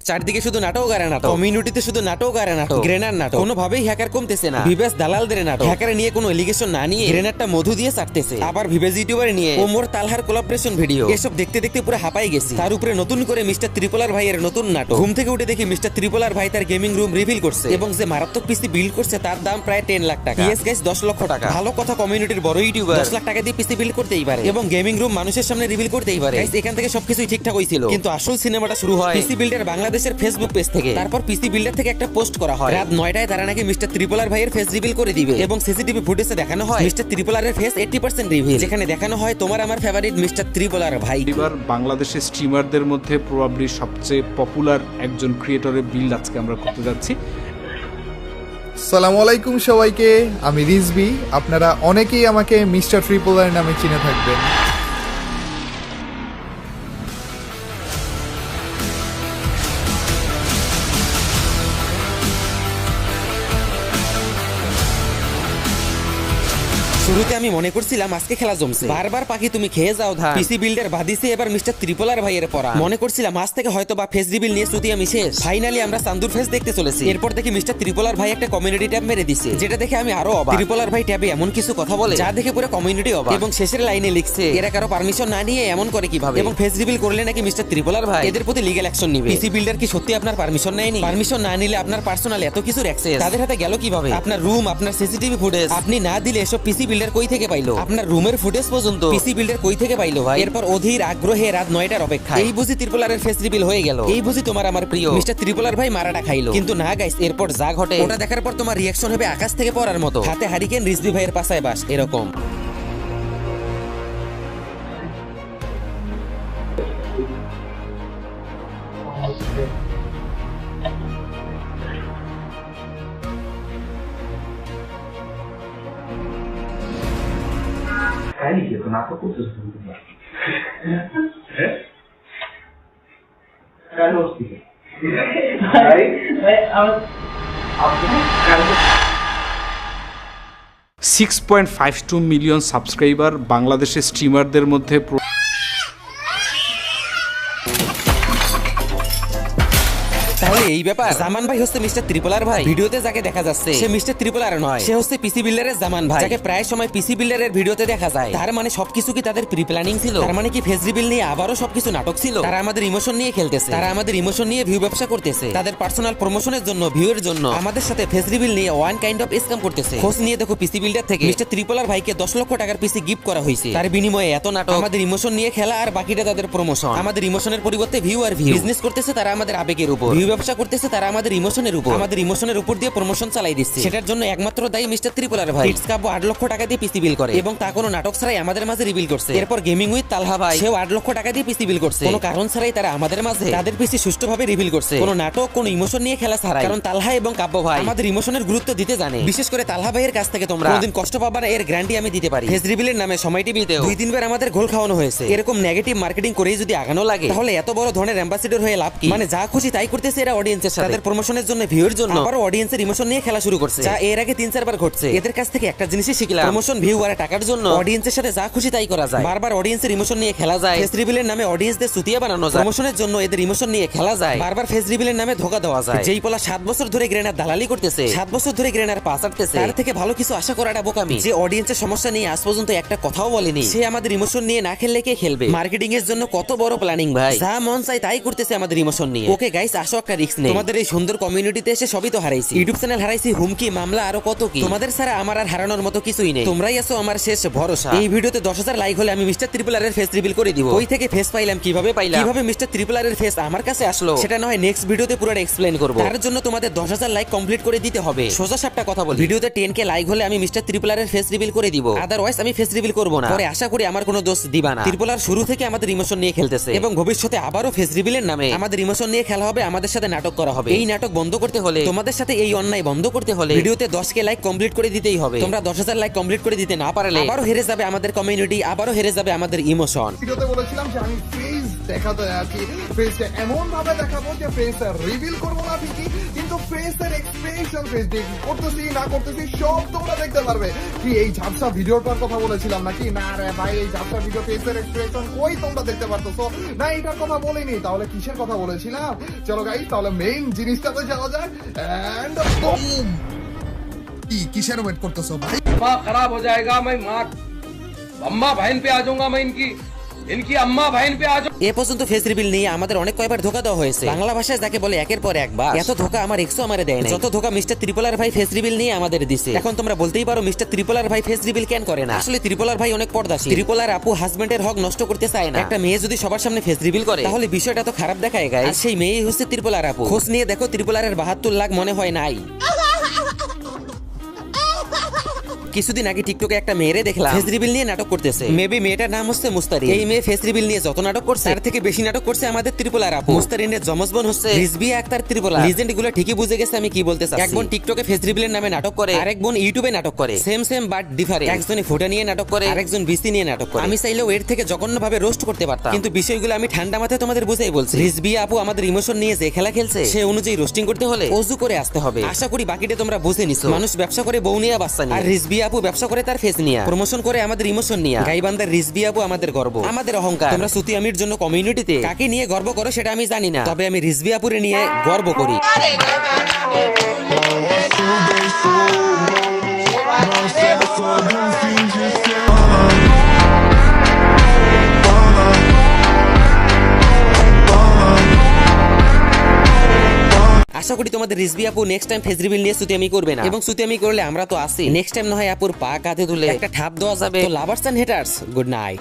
চারদিকে শুধু নাটক আর নাটক। কমিউনিটিতে শুধু নাটক আর নাটক। গ্রেনার নাটক। কোনোভাবেই হ্যাকার কমতেছে না। ভিভেস দালালদের নাটক। হ্যাকার নিয়ে কোনো এলিগেশন না নিয়ে গ্রেনারটা মধু দিয়ে চাটতেছে আবার ভিভেস ইউটিউবার নিয়ে ওমর তালহার কোলাবরেশন ভিডিও এসব দেখতে দেখতে পুরো হাঁপাই গেছি। তার উপরে নতুন করে মিস্টার ত্রিপোলার ভাইয়ের নতুন নাটক। ঘুম থেকে উঠে দেখি মিস্টার ত্রিপোলার ভাই তার গেমিং রুম রিভিল করছে। এবং যে মারাত্মক পিসি বিল্ড করছে তার দাম প্রায় টেন লাখ টাকা। ইয়েস গাইস দশ লক্ষ টাকা। ভালো কথা কমিউনিটির বড় ইউটিউবার দশ লাখ টাকা দিয়ে পিসি বিল্ড করতেই পারে। এবং গেমিং রুম মানুষের সামনে রিভিল করতেই পারে। এখান থেকে সবকিছুই ঠিকঠাক হয়েছিল। কিন্তু আসল সিনেমাটা শুরু হয় পিসি বিল্ডার বাংলাদেশের ফেসবুক পেজ থেকে। তারপর পিসি বিল্ডার থেকে একটা পোস্ট করা হয়। রাত নয়টায় তারা নাকি মিস্টার ত্রিপোলার ভাইয়ের ফেস রিভিল করে দিবে। এবং সিসিটিভি ফুটেজে দেখানো হয়। মিস্টার ত্রিপোলারের ফেস এইটি পার্সেন্ট রিভিল যেখানে দেখানো হয় তোমার আমার ফেভারিট মিস্টার ত্রিপোলার ভাই। এবার বাংলাদেশের স্ট্রিমারদের মধ্যে প্রবাবলি সবচেয়ে পপুলার একজন ক্রিয়েটরের বিল্ড আজকে আমরা করতে যাচ্ছি। সালামু আলাইকুম সবাইকে আমি রিজবি আপনারা অনেকেই আমাকে মিস্টার ট্রিপোলার নামে চিনে থাকবেন। শুরুতে আমি মনে করছিলাম আজকে খেলা জমছে। বারবার পাখি তুমি খেয়ে যাও। ধান পিসি বিল্ডার বাদিছে এবার মিস্টার ত্রিপোলার ভাইয়ের পড়া। মনে করছিলাম আজ থেকে হয়তো বা ফেস রিবিল নিয়ে শ্রুতি আমি শেষ। ফাইনালি আমরা চান্দুর ফেস দেখতে চলেছি। এরপর দেখি মিস্টার ত্রিপোলার ভাই একটা কমিউনিটি ট্যাব মেরে দিছে। যেটা দেখে আমি আরও অবাক। ত্রিপোলার ভাই ট্যাবে এমন কিছু কথা বলে যা দেখে পুরো কমিউনিটি অবাক। এবং শেষের লাইনে লিখছে এরা কারও পারমিশন না নিয়ে এমন করে কীভাবে? এবং ফেস রিবিল করলে নাকি মিস্টার ত্রিপোলার ভাই এদের প্রতি লিগ্যাল অ্যাকশন নিবে। পিসি বিল্ডার কি সত্যি আপনার পারমিশন নেয়নি? পারমিশন না নিলে আপনার পার্সোনাল এত কিছুর অ্যাক্সেস তাদের হাতে গেল কীভাবে? আপনার রুম আপনার সিসিটিভি ফুটেজ আপনি না দিলে এসব পিসি বিল্ডার কই থেকে পাইলো? আপনার রুমের ফুটেজ পর্যন্ত। পিসি বিল্ডার কই থেকে পাইলো ভাই? এরপর অধীর আগ্রহে রাত নয়টার অপেক্ষা এই বুঝি ত্রিপোলারের ফেস রিভিল হয়ে গেল। এই বুঝি তোমার আমার প্রিয়। মিস্টার ত্রিপোলার ভাই মারাটা খাইলো। কিন্তু না গাইস এরপর যা ঘটে ওটা দেখার পর তোমার রিয়াকশন হবে আকাশ থেকে পড়ার মতো। হাতে হারিকেন রিজবি ভাইয়ের পাশায় বাস এরকম। Six point five two million subscriber বাংলাদেশের স্ট্রিমারদের মধ্যে তাহলে এই ব্যাপার। জামান ভাই হচ্ছে মিস্টার ত্রিপোলার ভাই। ভিডিওতে যাকে দেখা যাচ্ছে। সে মিস্টার ত্রিপোলার নয়। সে হচ্ছে পিসি বিল্ডারের জামান ভাই। যাকে প্রায় সময় পিসি বিল্ডারের ভিডিওতে দেখা যায়। তার মানে সবকিছু কি তাদের প্রি প্ল্যানিং ছিল? তার মানে কি ফেস রিভিল নিয়ে আবারও সবকিছু নাটক ছিল? তারা আমাদের ইমোশন নিয়ে খেলতেছে। তারা আমাদের ইমোশন নিয়ে ভিউ ব্যবসা করতেছে। তাদের পার্সোনাল প্রমোশনের জন্য ভিউয়ের জন্য আমাদের সাথে ফেস রিভিল নিয়ে ওয়ান কাইন্ড অফ স্ক্যাম করতেছে। খোঁজ নিয়ে দেখো পিসি বিল্ডার থেকে মিস্টার ত্রিপোলার ভাইকে দশ লক্ষ টাকার পিসি গিফট করা হয়েছে। তার বিনিময়ে এত নাটক। আমাদের ইমোশন নিয়ে খেলা আর বাকিটা তাদের প্রমোশন আমাদের ইমোশনের পরিবর্তে ভিউ আর ভিউ বিজনেস করতেছে তারা আমাদের আবেগের উপর। ভিউ ব্যবসা করতেছে তারা আমাদের ইমোশনের উপর। আমাদের ইমোশনের উপর দিয়ে প্রমোশন চালাই দিচ্ছে। সেটার জন্য একমাত্র দায়ী মিস্টার ত্রিপুলার ভাই। ইটস কাব্য আট লক্ষ টাকা দিয়ে পিসি বিল করে। এবং তা কোনো নাটক ছাড়াই আমাদের মাঝে রিভিল করছে। এরপর গেমিং উইথ তালহা ভাই। সেও আট লক্ষ টাকা দিয়ে পিসি বিল করছে। কোনো কারণ ছাড়াই তারা আমাদের মাঝে তাদের পিসি সুষ্ঠুভাবে রিভিল করছে। কোনো নাটক কোনো ইমোশন নিয়ে খেলা ছাড়াই। কারণ তালহা এবং কাব্য ভাই আমাদের ইমোশনের গুরুত্ব দিতে জানে। বিশেষ করে তালহা ভাইয়ের কাছ থেকে তোমরা। কোনদিন কষ্ট পাবা না এর গ্যারান্টি আমি দিতে পারি। ফেস রিভিলের নামে সময় টিভিতেও দুই তিনবার আমাদের গোল খাওয়ানো হয়েছে। এরকম নেগেটিভ মার্কেটিং করেই যদি আগানো লাগে। তাহলে এত বড় ধরনের অ্যাম্বাসিডর হয়ে লাভ কি? মানে যা খুশি তাই করতেছে এরা অডিয়েন্সের সাথে। তাদের প্রমোশনের জন্য ভিউর জন্য আবার অডিয়েন্সের ইমোশন নিয়ে খেলা শুরু করছে। যা এর আগে তিন চারবার ঘটছে। এদের কাছ থেকে একটা জিনিসই শিখলাম। প্রমোশন ভিউ আর টাকার জন্য অডিয়েন্সের সাথে যা খুশি তাই করা যায়। বারবার অডিয়েন্সের ইমোশন নিয়ে খেলা যায়। ফেস রিভিলের নামে অডিয়েন্সদের সুতিয়া বানানো যায়। প্রমোশনের জন্য এদের ইমোশন নিয়ে খেলা যায়। বারবার ফেস রিভিলের নামে ধোকা দেওয়া যায়। যেই পোলা সাত বছর ধরে গ্রেনার দালালি করতেছে সাত বছর ধরে গ্রেনার পাস আটতেছে। তার থেকে ভালো কিছু আশা করাটা বোকামি। যে অডিয়েন্সের সমস্যা নিয়ে আজ পর্যন্ত একটা কথাও বলেনি। সে আমাদের ইমোশন নিয়ে না খেললে কে খেলবে? মার্কেটিং এর জন্য কত বড় প্ল্যানিং ভাই। যা মন চাই তাই করতেছে আমাদের ইমোশন নিয়ে। ওকে গাইস আসো একটা রিস্ক নেই। তোমাদের এই সুন্দর কমিউনিটিতে এসে সবই তো হারাইছি। ইউটিউব চ্যানেল হারাইছি হুমকি মামলা আরও কত কি? তোমাদের ছাড়া আমার আর হারানোর মতো কিছুই নেই। তোমরাই আছো আমার শেষ ভরসা। এই ভিডিওতে দশ হাজার লাইক হলে আমি মিস্টার ত্রিপুলারের ফেস রিভিল করে দিব। ওই থেকে ফেস পাইলাম কীভাবে পাইলাম? কীভাবে মিস্টার ত্রিপুলারের ফেস আমার কাছে আসলো? সেটা নয় নেক্সট ভিডিওতে পুরো এক্সপ্লেন করব। তার জন্য তোমাদের দশ হাজার লাইক কমপ্লিট করে দিতে হবে। সোজা সাপটা কথা বল। ভিডিওতে টেন কে লাইক হলে আমি মিস্টার ত্রিপুলারের ফেস রিভিল করে দিব। আদারওয়াইজ আমি ফেস রিভিল করব না। পরে আশা করি আমার কোনো দোষ দিবা না। ত্রিপুলার শুরু থেকে আমাদের ইমোশন নিয়ে খেলতেছে। এবং ভবিষ্যতে আবারও ফেস রিভিলের নামে। আমাদের ইমোশন নিয়ে খেলা হবে আমাদের সাথে নাটক করা হবে। এই নাটক বন্ধ করতে হলে তোমাদের সাথে এই অন্যায় বন্ধ করতে হলে ভিডিওতে দশ কে লাইক কমপ্লিট করে দিতেই হবে। তোমরা দশ হাজার লাইক কমপ্লিট করে দিতে না পারলে আবারও হেরে যাবে আমাদের কমিউনিটি আবারও হেরে যাবে আমাদের ইমোশন ভিডিওতে বলেছিলাম যে আমি দেখাতে আর কি ফেসটা এমন ভাবে দেখাবো যে ফেস রিভিল করবো না ঠিকই কিন্তু ফেসের এক্সপ্রেশন ফেস দিয়ে কি করতেছি না করতেছি সব তোমরা দেখতে পারবে কি এই ঝাপসা ভিডিওটার কথা বলেছিলাম নাকি না রে ভাই এই ঝাপসা ভিডিও ফেসের এক্সপ্রেশন কই তোমরা দেখতে পারতেছো না এটার কথা বলিনি তাহলে কিসের কথা বলেছিলাম চলো গাইস তাহলে মেইন জিনিসটাতে যাওয়া যাক এন্ড বুম কি কিসের ওয়েট করতেছো ভাই अम्मा खराब हो जाएगा मैं माँ अम्मा बहन पे आ जाऊंगा मैं इनकी এ পর্যন্ত ফেস নিয়ে আমাদের অনেক ধোকা দেওয়া হয়েছে। বাংলা ভাষায় যাকে বলে একের পর এত ধোকা আমার দেয় যত ধোকা মিস্টার ভাই ফেস নিয়ে আমাদের দিছে। এখন তোমরা বলতেই পারো মিস্টার ত্রিপলার ভাই ফেস রিভিল কেন করে না। আসলে ত্রিপলার ভাই অনেক পর্দাশী ত্রিপলার আপু হাজবেন্ডের হক নষ্ট করতে চায় না। একটা মেয়ে যদি সবার সামনে ফেস করে তাহলে বিষয়টা তো খারাপ দেখায় গায় সেই মেয়ে হচ্ছে ত্রিপোলার আপু। খোঁজ নিয়ে দেখো ত্রিপোলারের বাহাত্তর লাখ মনে হয় নাই। কিছুদিন আগে টিকটকে একটা মেয়েরে দেখলাম। ফেস রিভিল নিয়ে নাটক করতেছে। মেবি মেয়েটার নাম হচ্ছে মুস্তারিন। এই মেয়ে ফেস রিভিল নিয়ে যত নাটক করছে তার থেকে বেশি নাটক করছে আমাদের ত্রিপুলার আপু। মুস্তারিনের জমজ বোন হচ্ছে রিজবিয়া আক্তার ত্রিপুলা লিজেন্ডগুলো ঠিকই বুঝে গেছে আমি কি বলতে চাচ্ছি। এক বোন টিকটকে ফেস রিভিলের নামে নাটক করে আরেক বোন ইউটিউবে নাটক করে। সেম সেম বাট ডিফারেন্ট একজনে ফোটা নিয়ে নাটক করে আরেকজন বিসি নিয়ে নাটক করে। আমি চাইলেও এর থেকে জঘন্য ভাবে রোস্ট করতে পারতাম। কিন্তু বিষয়গুলো আমি ঠান্ডা মাথায় তোমাদের বুঝাই বলছি। রিজবিয়া আপু আমাদের ইমোশন নিয়ে যে খেলা খেলছে সে অনুযায়ী রোস্টিং করতে হলে অজু করে আসতে হবে। আশা করি বাকিটা তোমরা বুঝে নিছো। মানুষ ব্যবসা করে বউ নিয়ে বাচ্চা নিয়ে। আর রিজবি আপু ব্যবসা করে তার ফেস নিয়ে। প্রমোশন করে আমাদের ইমোশন নিয়ে। গাইবান্দার রিজবি আপু আমাদের গর্ব। আমাদের অহংকার। তোমরা সুতি আমির জন্য কমিউনিটিতে কাকে নিয়ে গর্ব করো সেটা আমি জানি না। তবে আমি রিজবি আপুরে নিয়ে গর্ব করি। আশা করি তোমাদের রিজবি আপু নেক্সট টাইম ফেস রিভিল নিয়ে সুতিয়ামি আমি করবে না। এবং সুতিয়ামি আমি করলে আমরা তো আসি নেক্সট টাইম না হয় আপুর পা কাঁধে তুলে একটা ঠাপ দেওয়া যাবে। তো lovers and haters good night